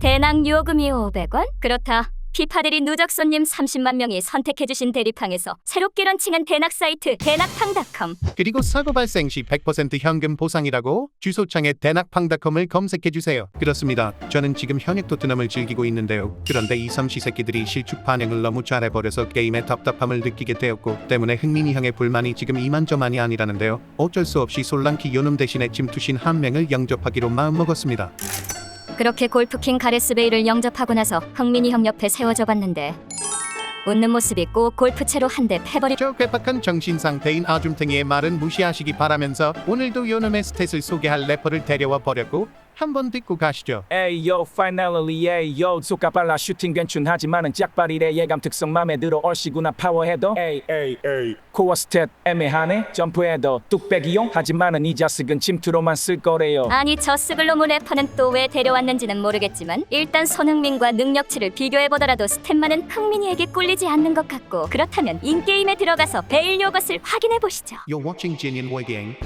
대낙 요금이 500원? 그렇다. 피파들이 누적 손님 30만 명이 선택해주신 대리팡에서 새롭게 런칭한 대낙 사이트 대낙팡닷컴. 그리고 사고 발생 시 100% 현금 보상이라고 주소창에 대낙팡닷컴을 검색해 주세요. 그렇습니다. 저는 지금 현역 토트넘을 즐기고 있는데요. 그런데 이 삼시 새끼들이 실축 반영을 너무 잘해버려서 게임에 답답함을 느끼게 되었고 때문에 흥민이 형의 불만이 지금 이만저만이 아니라는데요. 어쩔 수 없이 솔랑키 요놈 대신에 침투신 한 명을 영접하기로 마음먹었습니다. 그렇게 골프킹 가레스 베이를 영접하고 나서 흥민이 형 옆에 세워져 봤는데 웃는 모습이 꼭 골프채로 한 대 패버리 저 괴팍한 정신상태인 아줌탱이의 말은 무시하시기 바라면서 오늘도 요놈의 스탯을 소개할 래퍼를 데려와 버렸고 한번 듣고 가시죠. 에이 요 finally 에이 요 속가빨라 슈팅 괜춘하지만은 짝발이래. 예감 특성 맘에 들어 얼씨구나 파워헤더. 에이 에이 에이 코어 스탯 애매하네. 점프헤더. 뚝배기용? 하지만은 이 자식은 침투로만 쓸 거래요. 아니 저 스글로무 래퍼는 또 왜 데려왔는지는 모르겠지만 일단 손흥민과 능력치를 비교해보더라도 스탯만은 흥민이에게 꿀리지 않는 것 같고 그렇다면 인게임에 들어가서 베일 요것을 확인해보시죠. You're watching Jin Waiting.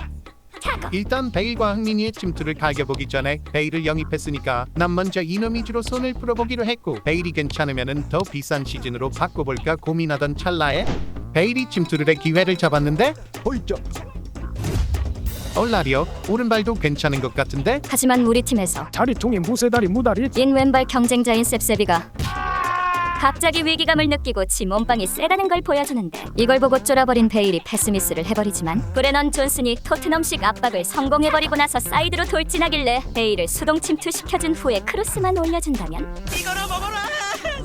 일단 베일과 흥민이의 침투를 갈겨보기 전에 베일을 영입했으니까 난 먼저 이놈 위주로 손을 풀어보기로 했고 베일이 괜찮으면은 더 비싼 시즌으로 바꿔볼까 고민하던 찰나에 베일이 침투를 해 기회를 잡았는데 호이죠 얼라리요 오른발도 괜찮은 것 같은데? 하지만 우리 팀에서 자리통이 무쇠다리 무다리. 인 왼발 경쟁자인 셉셉이가 갑자기 위기감을 느끼고 지 몸빵이 세다는 걸 보여주는데 이걸 보고 쫄아버린 베일이 패스미스를 해버리지만 브레넌 존슨이 토트넘식 압박을 성공해버리고 나서 사이드로 돌진하길래 베일을 수동 침투시켜준 후에 크로스만 올려준다면?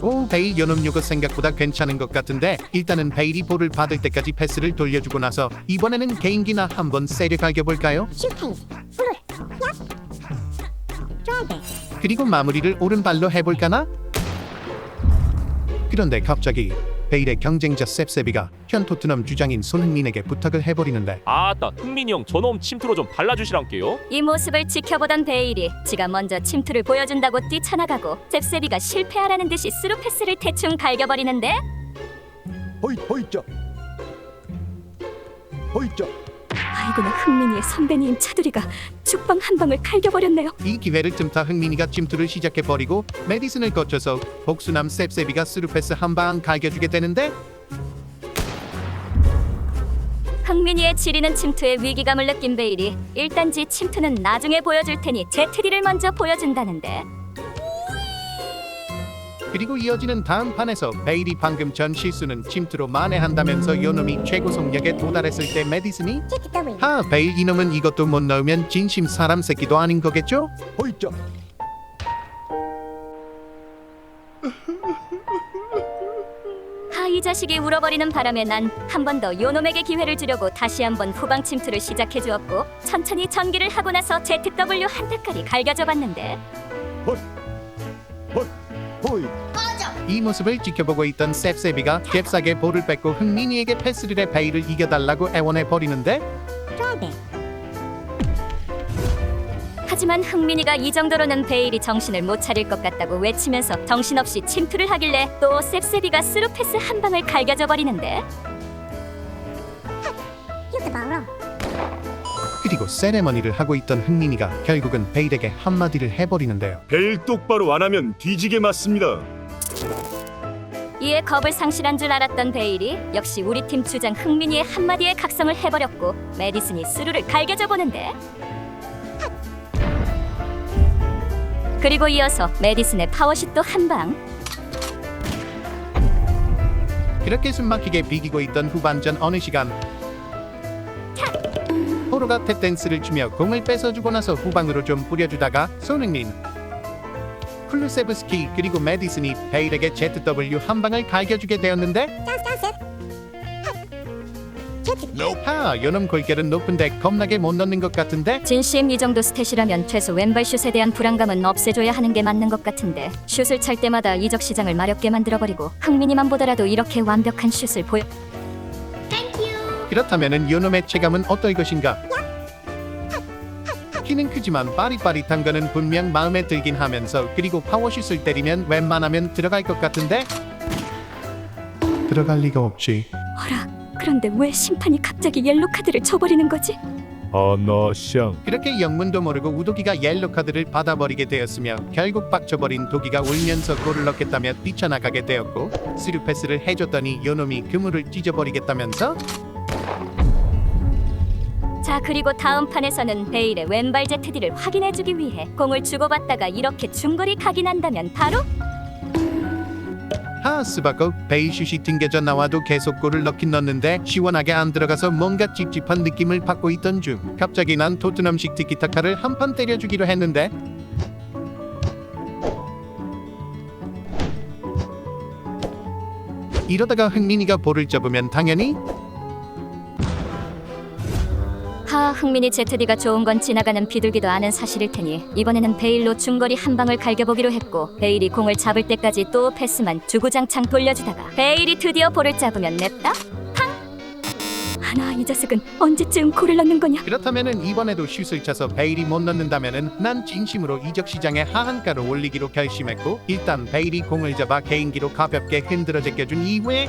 오 베일 요거 생각보다 괜찮은 것 같은데 일단은 베일이 볼을 받을 때까지 패스를 돌려주고 나서 이번에는 개인기나 한번 세게 갈겨볼까요? 슈팅 블루. 그리고 마무리를 오른발로 해볼까나? 그런데 갑자기 베일의 경쟁자 셉셉이가 현 토트넘 주장인 손흥민에게 부탁을 해버리는데. 아따 흥민이 형 저놈 침투로 좀 발라주시란게요. 이 모습을 지켜보던 베일이 지가 먼저 침투를 보여준다고 뛰쳐나가고 셉셉이가 실패하라는 듯이 스루 패스를 대충 갈겨버리는데? 호이 호이죠 호이죠 아이고는 흥민이의 선배님 차두리가 죽방 한 방을 갈겨버렸네요. 이 기회를 틈타 흥민이가 침투를 시작해버리고 메디슨을 거쳐서 복수남 셉셉이가 스루패스 한 방 갈겨주게 되는데 흥민이의 지리는 침투에 위기감을 느낀 베일이 일단 지 침투는 나중에 보여줄 테니 제 트리를 먼저 보여준다는데 그리고 이어지는 다음 판에서 베일이 방금 전 실수는 침투로 만회한다면서 요놈이 최고 속력에 도달했을 때 메디슨이? 하 베일 이놈은 이것도 못 넣으면 진심 사람 새끼도 아닌 거겠죠? 호이죠? 하이 자식이 울어버리는 바람에 난 한 번 더 요놈에게 기회를 주려고 다시 한 번 후방 침투를 시작해 주었고 천천히 전기를 하고 나서 ZW 한 닦아리 갈겨져 봤는데. 호이 이 모습을 지켜보고 있던 셉셉이가 잽싸게 볼을 뺏고 흥민이에게 패스를 해 베일을 이겨달라고 애원해 버리는데 드라이브 하지만 흥민이가 이 정도로는 베일이 정신을 못 차릴 것 같다고 외치면서 정신없이 침투를 하길래 또 셉셉이가 스루 패스 한 방을 갈겨져 버리는데 그리고 세레머니를 하고 있던 흥민이가 결국은 베일에게 한마디를 해버리는데요. 벨 똑바로 안 하면 뒤지게 맞습니다. 이에 겁을 상실한 줄 알았던 베일이 역시 우리 팀 주장 흥민이의 한마디에 각성을 해버렸고 메디슨이 스루를 갈겨져 보는데. 그리고 이어서 메디슨의 파워슛도 한방. 그렇게 숨막히게 비기고 있던 후반전 어느 시간? 호로가 탭댄스를 추며 공을 뺏어주고 나서 후방으로 좀 뿌려주다가 손흥민 쿨루세브스키 그리고 메디슨이 베일에게 ZW 한 방을 갈겨주게 되었는데? ZW 하 요놈 골결은 높은데 겁나게 못 넣는 것 같은데? 진심 이 정도 스탯이라면 최소 왼발 슛에 대한 불안감은 없애줘야 하는 게 맞는 것 같은데 슛을 찰 때마다 이적 시장을 마렵게 만들어버리고 흥민이만 보더라도 이렇게 완벽한 슛을 보여 그렇다면은 요놈의 체감은 어떨 것인가 키는 크지만 빠릿빠릿한 거는 분명 마음에 들긴 하면서 그리고 파워슛을 때리면 웬만하면 들어갈 것 같은데? 들어갈 리가 없지. 어라 그런데 왜 심판이 갑자기 옐로 카드를 줘버리는 거지? 하나샹. 그렇게 영문도 모르고 우도기가 옐로 카드를 받아버리게 되었으며 결국 빡쳐버린 도기가 울면서 골을 넣겠다며 뛰쳐나가게 되었고 스루 패스를 해줬더니 요놈이 그물을 찢어버리겠다면서 자 그리고 다음 판에서는 베일의 왼발 ZD를 확인해주기 위해 공을 주고받다가 이렇게 중거리 각인한다면 바로 하스바고 베이슛이 튕겨져 나와도 계속 골을 넣긴 넣는데 시원하게 안 들어가서 뭔가 찝찝한 느낌을 받고 있던 중 갑자기 난 토트넘식 티키타카를 한 판 때려주기로 했는데 이러다가 흥민이가 볼을 접으면 당연히 하 흥민이 ZD가 좋은 건 지나가는 비둘기도 아는 사실일 테니 이번에는 베일로 중거리 한 방을 갈겨보기로 했고 베일이 공을 잡을 때까지 또 패스만 주구장창 돌려주다가 베일이 드디어 볼을 잡으면 냅다? 팡! 하나 이 자식은 언제쯤 골을 넣는 거냐? 그렇다면은 이번에도 슛을 차서 베일이 못 넣는다면은 난 진심으로 이적 시장에 하한가를 올리기로 결심했고 일단 베일이 공을 잡아 개인기로 가볍게 흔들어 제껴준 이후에